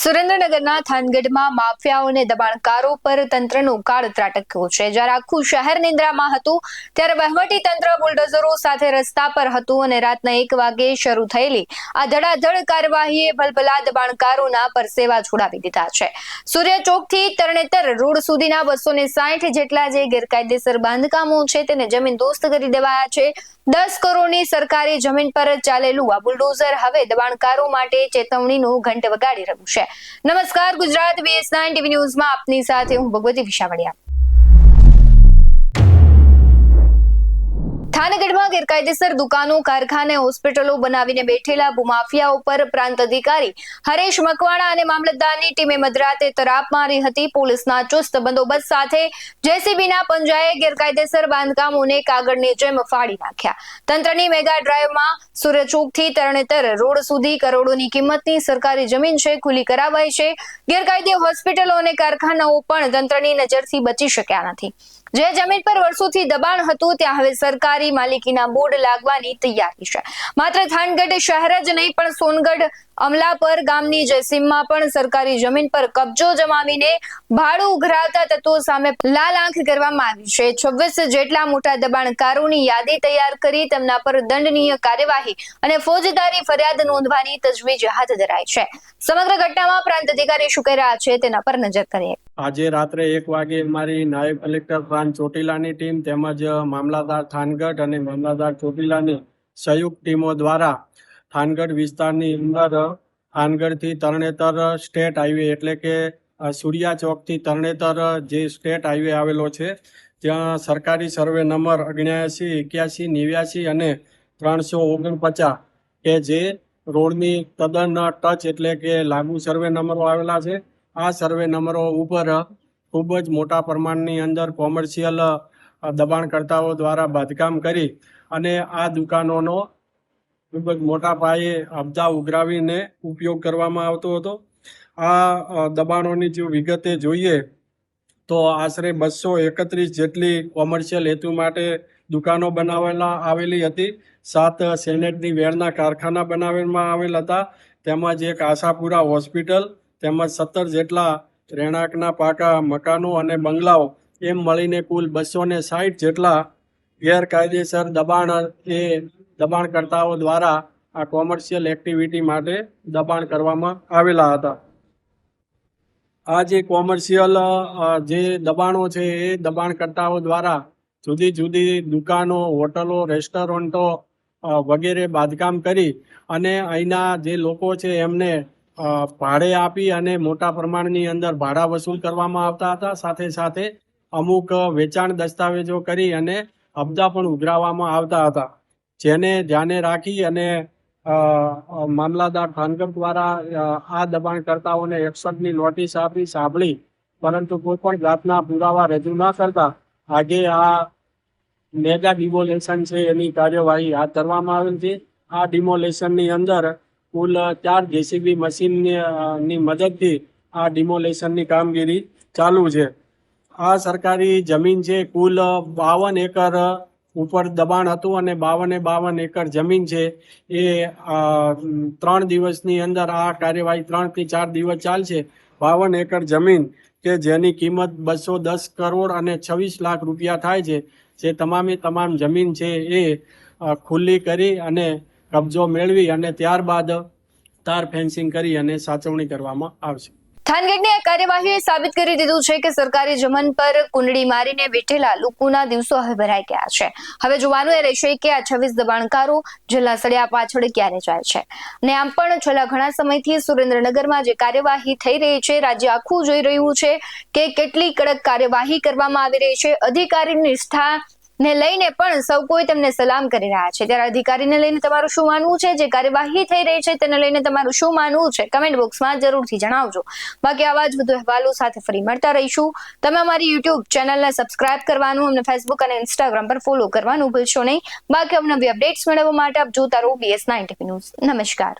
સુરેન્દ્રનગરના થાનગઢમાં માફિયાઓ અને દબાણકારો પર તંત્રનું કાળ ત્રાટક્યું છે. જ્યારે આખું શહેર નિંદ્રામાં હતું, ત્યારે વહીવટી તંત્ર બુલડોઝરો સાથે રસ્તા પર હતું અને રાતના એક વાગે શરૂ થયેલી આ ધડાધડ કાર્યવાહીએ ભલભલા દબાણકારોના પરસેવા છોડાવી દીધા છે. સૂર્ય ચોકથી તરણેતર રોડ સુધીના બસો ને સાઠ જેટલા જે ગેરકાયદેસર બાંધકામો છે, તેને જમીન દોસ્ત કરી દેવાયા છે. દસ કરોડની સરકારી જમીન પર ચાલેલું આ બુલડોઝર હવે દબાણકારો માટે ચેતવણીનું ઘંટ વગાડી રહ્યું છે. નમસ્કાર, ગુજરાત બીએસ નાઇન ટીવી ન્યૂઝમાં આપની સાથે હું ભગવતી વિશાવડિયા. થાનગઢમાં ગેરકાયદેસર દુકાનો, કારખાને, હોસ્પિટલો બનાવીને બેઠેલા ભૂમાફિયાઓ પર પ્રાંત અધિકારી હરેશ મકવાણા અને મામલતદારની ટીમે મધરાતે તરાપ મારી હતી. પોલીસના ચુસ્ત બંદોબસ્ત સાથે જેસીબીના પંજાએ ગેરકાયદેસર બાંધકામોને કાગળની જેમ ફાડી નાખ્યા. તંત્રની મેગા ડ્રાઈવમાં સૂર્યચોકથી તરણેતર રોડ સુધી કરોડોની કિંમતની સરકારી જમીન છે, ખુલ્લી કરાવાઈ છે. ગેરકાયદે હોસ્પિટલો અને કારખાનાઓ પણ તંત્રની નજરથી બચી શક્યા નથી. જે જમીન પર વર્ષોથી દબાણ હતું, ત્યાં હવે સરકારી માલિકીના બોર્ડ લાગવાની તૈયારી છે. માત્ર થાનગઢ શહેર જ નહીં, પણ સોનગઢ, અમલાપર ગામની જયસીમમાં પણ સરકારી જમીન પર કબજો જમાવીને ભાડું ઉઘરાવતા તત્વો સામે લાલ આંખ કરવામાં આવી છે. છવ્વીસ જેટલા મોટા દબાણકારોની યાદી તૈયાર કરી તેમના પર દંડનીય કાર્યવાહી અને ફોજદારી ફરિયાદ નોંધવાની તજવીજ હાથ ધરાઈ છે. સમગ્ર ઘટનામાં પ્રાંત અધિકારી શું કહી રહ્યા છે તેના પર નજર કરીએ. આજે રાત્રે એક વાગે મારી નાયબ કલેક્ટર પ્રાંત ચોટીલાની ટીમ તેમજ મામલાદાર થાનગઢ અને મામલાદાર ચોટીલાની સંયુક્ત ટીમો દ્વારા થાનગઢ વિસ્તારની અંદર થાનગઢથી તરણેતર સ્ટેટ હાઈવે એટલે કે સૂર્યા ચોકથી તરણેતર જે સ્ટેટ હાઈવે આવેલો છે, ત્યાં સરકારી સર્વે નંબર અગ્યાસી એક્યાસી, નેવ્યાસી અને ત્રણસો ઓગણપચાસ કે જે રોડની તદ્દન ટચ એટલે કે લાગુ સર્વે નંબરો આવેલા છે. આ સર્વે નંબરો ઉપર ખૂબ જ મોટા પ્રમાણની અંદર કોમર્શિયલ દબાણકર્તાઓ દ્વારા બાંધકામ કરી અને આ દુકાનોનો ખૂબ જ મોટા પાયે અબજા ઉઘરાવીને ઉપયોગ કરવામાં આવતો હતો. આ દબાણોની જો વિગતે જોઈએ તો આશરે બસો એકત્રીસ જેટલી કોમર્શિયલ હેતુ માટે દુકાનો બનાવેલા આવેલી હતી. સાત સેનેટની વેરના કારખાના બનાવવામાં આવેલ હતા. તેમજ એક આશાપુરા હોસ્પિટલ તેમજ સત્તર જેટલા રહેણાંકના પાકા મકાનો અને બંગલાઓ એમ મળીને કુલ બસો ને સાઠ જેટલા ગેરકાયદેસર દબાણ એ દબાણકર્તાઓ દ્વારા આ કોમર્શિયલ એક્ટિવિટી માટે દબાણ કરવામાં આવેલા હતા. આ જે કોમર્શિયલ જે દબાણો છે એ દબાણકર્તાઓ દ્વારા જુદી જુદી દુકાનો, હોટલો, રેસ્ટોરન્ટો વગેરે બાંધકામ કરી અને અહીંના જે લોકો છે એમને ભાડે આપી અને મોટા પ્રમાણની અંદર ભાડા વસૂલ કરવામાં આવતા હતા. સાથે સાથે અમુક વેચાણ દસ્તાવેજો કરી અને હપ્તા પણ ઉઘરાવવામાં આવતા હતા. જેને ધ્યાને રાખી અને મામલાદાર ખાનગર દ્વારા આ દબાણકર્તાઓને એકસઠની નોટિસ આપી, સાંભળી. પરંતુ કોઈ પણ જાતના પુરાવા રજૂ ન કરતા આજે આ મેગા ડિમોલેશન છે એની કાર્યવાહી હાથ ધરવામાં આવેલ છે. આ ડિમોલેશનની અંદર કુલ ચાર જેસીબી મશીનની મદદથી આ ડિમોલેશનની કામગીરી ચાલુ છે. આ સરકારી જમીન છે, કુલ બાવન એકર ઉપર દબાણ હતું અને બાવને બાવન એકર જમીન છે. એ ત્રણ દિવસની અંદર આ કાર્યવાહી ત્રણથી ચાર દિવસ ચાલશે. બાવન એકર જમીન કે જેની કિંમત બસો દસ કરોડ અને છવ્વીસ લાખ રૂપિયા થાય છે. જે તમામે તમામ જમીન છે એ ખુલ્લી કરી અને કબજો મેળવી અને ત્યારબાદ તાર ફેન્સિંગ કરી અને સાચવણી કરવામાં આવશે. થાનગઢની આ કાર્યવાહીએ સાબિત કરી દીધું છે કે સરકારી જમન પર કુંડળી મારીને બેઠેલા લોકોના દિવસો હવે ભરાઈ ગયા છે. હવે જોવાનું એ રહેશે કે આ છવ્વીસ દબાણકારો જિલ્લા સળિયા પાછળ ક્યારે જાય છે. ને આમ પણ છેલ્લા ઘણા સમયથી સુરેન્દ્રનગરમાં જે કાર્યવાહી થઈ રહી છે, રાજ્ય આખું જોઈ રહ્યું છે કે કેટલી કડક કાર્યવાહી કરવામાં આવી રહી છે. અધિકારીની નિષ્ઠા ને લઈને પણ સૌ કોઈ તેમને સલામ કરી રહ્યા છે. ત્યારે અધિકારીને લઈને તમારું શું માનવું છે? જે કાર્યવાહી થઈ રહી છે તેને લઈને તમારું શું માનવું છે? કમેન્ટ બોક્સમાં જરૂરથી જણાવજો. બાકી આવા જ વધુ અહેવાલો સાથે ફરી મળતા રહીશું. તમે અમારી યુટ્યુબ ચેનલને સબસ્ક્રાઇબ કરવાનું, અમને ફેસબુક અને ઇન્સ્ટાગ્રામ પર ફોલો કરવાનું ભૂલશો નહીં. બાકી અમને અપડેટ્સ મેળવવા માટે આપ જોતા રહો બીએસ નાઇન ન્યૂઝ નમસ્કાર.